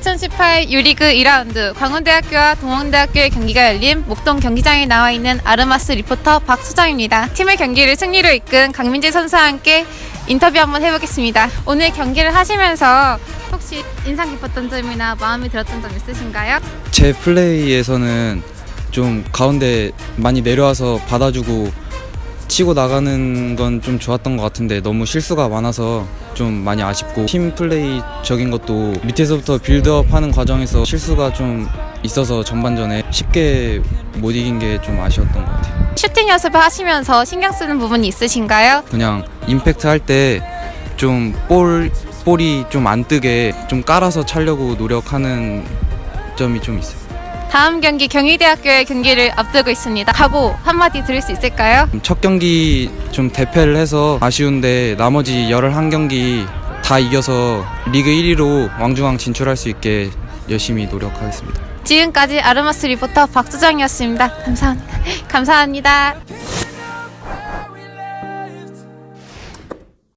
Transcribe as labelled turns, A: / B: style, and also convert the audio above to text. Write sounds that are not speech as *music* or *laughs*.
A: 2018 유리그 2라운드 광운대학교와 동원대학교의 경기가 열린 목동 경기장에 나와 있는 아르마스 리포터 박수정입니다. 팀의 경기를 승리로 이끈 강민재 선수와 함께 인터뷰 한번 해보겠습니다. 오늘 경기를 하시면서 혹시 인상 깊었던 점이나 마음에 들었던 점 있으신가요?
B: 제 플레이에서는 좀 가운데 많이 내려와서 받아주고 치고 나가는 건 좀 좋았던 것 같은데 너무 실수가 많아서 좀 많이 아쉽고 팀 플레이적인 것도 밑에서부터 빌드업 하는 과정에서 실수가 좀 있어서 전반전에 쉽게 못 이긴 게 좀 아쉬웠던 것 같아요.
A: 슈팅 연습을 하시면서 신경 쓰는 부분이 있으신가요?
B: 그냥 임팩트 할 때 좀 볼 볼이 좀 안 뜨게 좀 깔아서 차려고 노력하는 점이 좀 있어요.
A: 다음 경기 경희대학교의 경기를 앞두고 있습니다. 각오 한마디 들을 수 있을까요?
B: 첫 경기 좀 대패를 해서 아쉬운데 나머지 11경기 다 이겨서 리그 1위로 왕중왕 진출할 수 있게 열심히 노력하겠습니다.
A: 지금까지 아르마스 리포터 박수정이었습니다. 감사합니다. *laughs* 감사합니다.